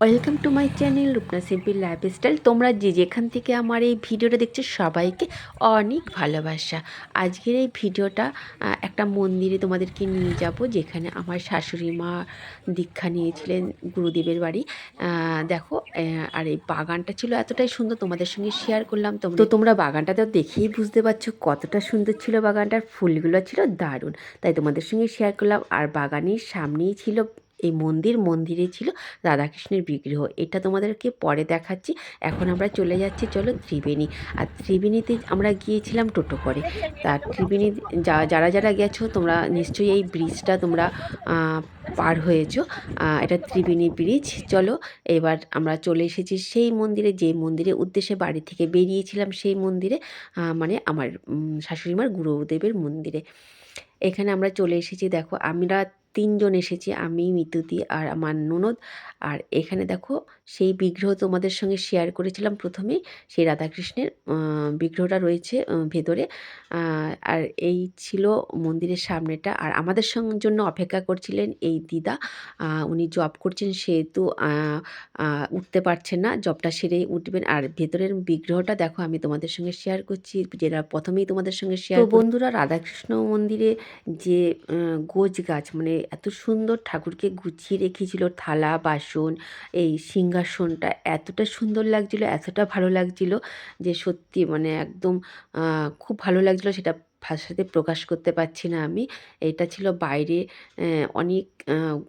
Welcome to my channel Rupna simple lifestyle তোমরা যে যেখান থেকে আমার এই ভিডিওটা দেখছ সবাইকে অনেক ভালোবাসা। আজকের এই ভিডিওটা একটা মন্দিরে তোমাদেরকে নিয়ে যাব যেখানে আমার শাশুড়ি মা দীক্ষা নিয়েছিলেন গুরুদেবের বাড়ি। দেখো আর এই বাগানটা ছিল এতটাই সুন্দর তোমাদের সঙ্গে শেয়ার করলাম। তো তোমরা বাগানটা তো দেখেই বুঝতে পারছ কতটা সুন্দর ছিল বাগানটার। ফুলগুলো ছিল দারুণ। তাই তোমাদের সঙ্গে শেয়ার করলাম। আর বাগানের সামনেই ছিল এই মন্দির মন্দিরে ছিল রাধাকৃষ্ণের বিগ্রহ। এটা তোমাদেরকে পরে দেখাচ্ছি। এখন আমরা চলে যাচ্ছি, চলো ত্রিবেণী। আর ত্রিবেণীতে আমরা গিয়েছিলাম টোটো করে। তা ত্রিবেণী যারা যারা গেছো, তোমরা নিশ্চয়ই এই ব্রিজটা তোমরা পার হয়েছো। এটা ত্রিবেণী ব্রিজ চলো, এবার আমরা চলে এসেছি সেই মন্দিরে, যে মন্দিরের উদ্দেশ্যে বাড়ি থেকে বেরিয়েছিলাম সেই মন্দিরে মানে আমার শাশুড়িমার গুরুদেবের মন্দিরে। এখানে আমরা চলে এসেছি, দেখো, আমরা তিনজন এসেছি আমি মিতুতি আর আমার ননদ। আর এখানে দেখো সেই বিগ্রহ তোমাদের সঙ্গে শেয়ার করেছিলাম প্রথমেই সেই রাধাকৃষ্ণের বিগ্রহটা রয়েছে ভেতরে। আর এই ছিল মন্দিরের সামনেটা। আর আমাদের সঙ্গে জন্য অপেক্ষা করছিলেন এই দিদা। উনি জব করছেন সেহেতু উঠতে পারছেন না জবটা সেরেই উঠবেন। আর ভেতরের বিগ্রহটা দেখো আমি তোমাদের সঙ্গে শেয়ার করছি যেটা প্রথমেই তোমাদের সঙ্গে শেয়ার বন্ধুরা রাধাকৃষ্ণ মন্দিরে যে গোজ গাছ মানে এত সুন্দর ঠাকুরকে গুছিয়ে রেখেছিল থালা, বাসন, এই সিংহাসনটা। এতটা সুন্দর লাগছিল, এতটা ভালো লাগছিল যে সত্যি মানে একদম খুব ভালো লাগছিল সেটা ভাষাতে প্রকাশ করতে পারছি না আমি। এটা ছিল বাইরে অনেক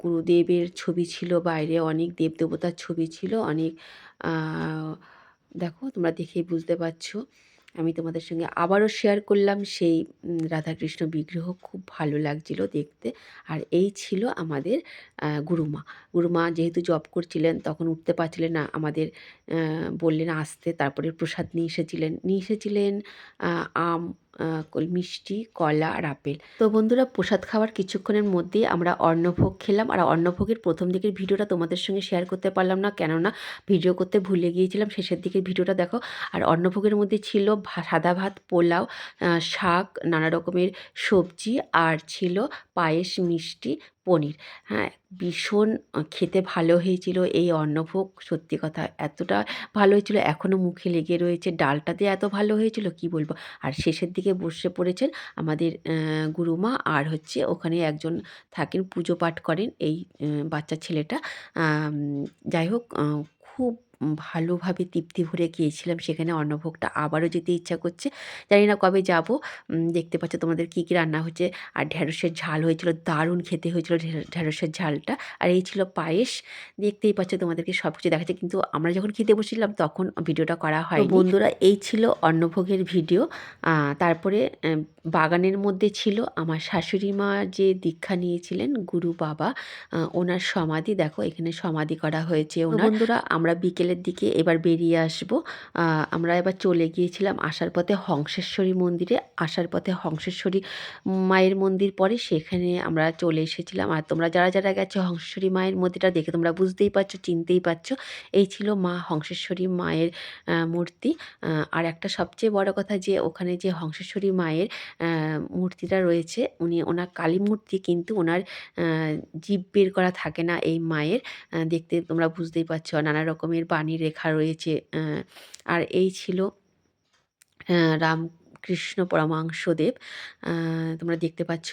গুরুদেবের ছবি ছিল বাইরে, অনেক দেবদেবতার ছবি ছিল, অনেক দেখো তোমরা দেখেই বুঝতে পারছ। আমি তোমাদের সঙ্গে আবারও শেয়ার করলাম। সেই রাধাকৃষ্ণ বিগ্রহ খুব ভালো লাগছিল দেখতে। আর এই ছিল আমাদের গুরুমা। গুরুমা যেহেতু জব করছিলেন, তখন উঠতে পারছিলেন না। আমাদের বললেন আসতে। তারপরে প্রসাদ নিয়ে এসেছিলেন। নিয়ে এসেছিলেন আম মিষ্টি, কলা আর আপেল। তো বন্ধুরা, প্রসাদ খাওয়ার কিছুক্ষণের মধ্যে আমরা অন্নভোগ খেলাম। আর অন্নভোগের প্রথম দিকের ভিডিওটা তোমাদের সঙ্গে শেয়ার করতে পারলাম না, কেননা ভিডিও করতে ভুলে গিয়েছিলাম। শেষের দিকের ভিডিওটা দেখো। আর অন্নভোগের মধ্যে ছিল সাদা ভাত, পোলাও শাক, নানা রকমের সবজি, আর ছিল পায়েস, মিষ্টি, পনির। হ্যাঁ ভীষণ খেতে ভালো হয়েছিল এই অন্নভোগ। সত্যি কথা, এতটা ভালো হয়েছিল। এখনও মুখে লেগে রয়েছে। ডালটা দিয়ে এত ভালো হয়েছিল, কি বলব? আর শেষের দিকে বসে পড়েছেন আমাদের গুরুমা আর হচ্ছে ওখানে একজন থাকেন, পুজো পাঠ করেন এই বাচ্চা ছেলেটা। যাই হোক খুব ভালোভাবে তৃপ্তি ভরে গিয়েছিলাম। সেখানে অন্নভোগটা আবারও যেতে ইচ্ছা করছে। জানি না কবে যাব। দেখতে পাচ্ছ তোমাদের কী কী রান্না হচ্ছে আর ঢ্যাঁড়সের ঝাল হয়েছিল দারুণ খেতে হয়েছিল ঢ্যাঁড়সের ঝালটা। আর এই ছিল পায়েস। দেখতেই পাচ্ছ তোমাদেরকে সব কিছু দেখাচ্ছে। কিন্তু আমরা যখন খেতে বসেছিলাম তখন ভিডিওটা করা হয় বন্ধুরা এই ছিল অন্নভোগের ভিডিও। তারপরে বাগানের মধ্যে ছিল আমার শাশুড়ি মা যে দীক্ষা নিয়েছিলেন গুরু বাবা ওনার সমাধি। দেখো এখানে সমাধি করা হয়েছে ওনার। বন্ধুরা আমরা বিকেলের দিকে এবার বেরিয়ে আসব। আমরা এবার চলে গিয়েছিলাম আসার পথে হংসেশ্বরী মন্দিরে। আসার পথে হংসেশ্বরী মায়ের মন্দির পরে সেখানে আমরা চলে এসেছিলাম। আর তোমরা যারা যারা গেছো হংসেশ্বরী মায়ের মন্দিরটা দেখে তোমরা বুঝতেই পারছ, চিনতেই পারছ। এই ছিল মা হংসেশ্বরী মায়ের মূর্তি। আর একটা সবচেয়ে বড় কথা যে ওখানে যে হংসেশ্বরী মায়ের মূর্তিটা রয়েছে, উনি ওনার কালী মূর্তি কিন্তু ওনার জীব বের করা থাকে না এই মায়ের। দেখতে তোমরা বুঝতেই পারছ, নানা রকমের বাণী রেখা রয়েছে আর এই ছিল আহ, রামকৃষ্ণ পরমাংশদেব তোমরা দেখতে পাচ্ছ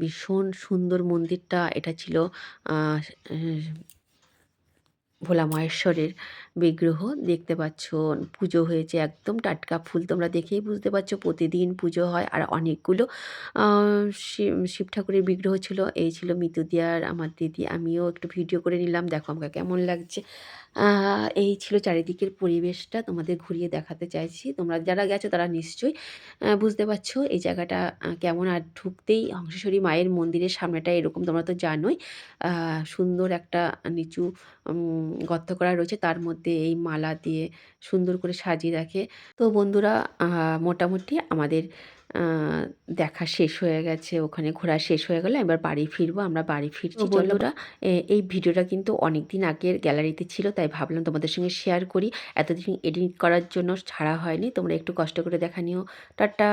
ভীষণ সুন্দর মন্দিরটা এটা ছিল ভোলা মহেশ্বরের বিগ্রহ। দেখতে পাচ্ছ পুজো হয়েছে একদম টাটকা ফুল তোমরা দেখেই বুঝতে পারছ প্রতিদিন পুজো হয় আর অনেকগুলো শিব ঠাকুরের বিগ্রহ ছিল। এই ছিল মিতুদিয়ার আমার দিদি আমিও একটু ভিডিও করে নিলাম দেখো আমাকে কেমন লাগছে। এই ছিল চারিদিকের পরিবেশটা তোমাদের ঘুরিয়ে দেখাতে চাইছি। তোমরা যারা গেছো তারা নিশ্চয়ই বুঝতে পারছ এই জায়গাটা কেমন আর ঢুকতেই হংসেশ্বরী মায়ের মন্দিরের সামনেটা এরকম তোমরা তো জানোই। সুন্দর একটা নিচু গর্ত করা রয়েছে, তার মধ্যে এই মালা দিয়ে সুন্দর করে সাজিয়ে রাখে। তো বন্ধুরা মোটামুটি আমাদের দেখা শেষ হয়ে গেছে ওখানে ঘোরা শেষ হয়ে গেলে এবার বাড়ি ফিরবো আমরা বাড়ি ফিরছি। বন্ধুরা এই ভিডিওটা কিন্তু অনেক দিন আগের গ্যালারিতে ছিল তাই ভাবলাম তোমাদের সঙ্গে শেয়ার করি। এতদিন এডিট করার জন্য ছাড়া হয়নি তোমরা একটু কষ্ট করে দেখা নিও। টাটা!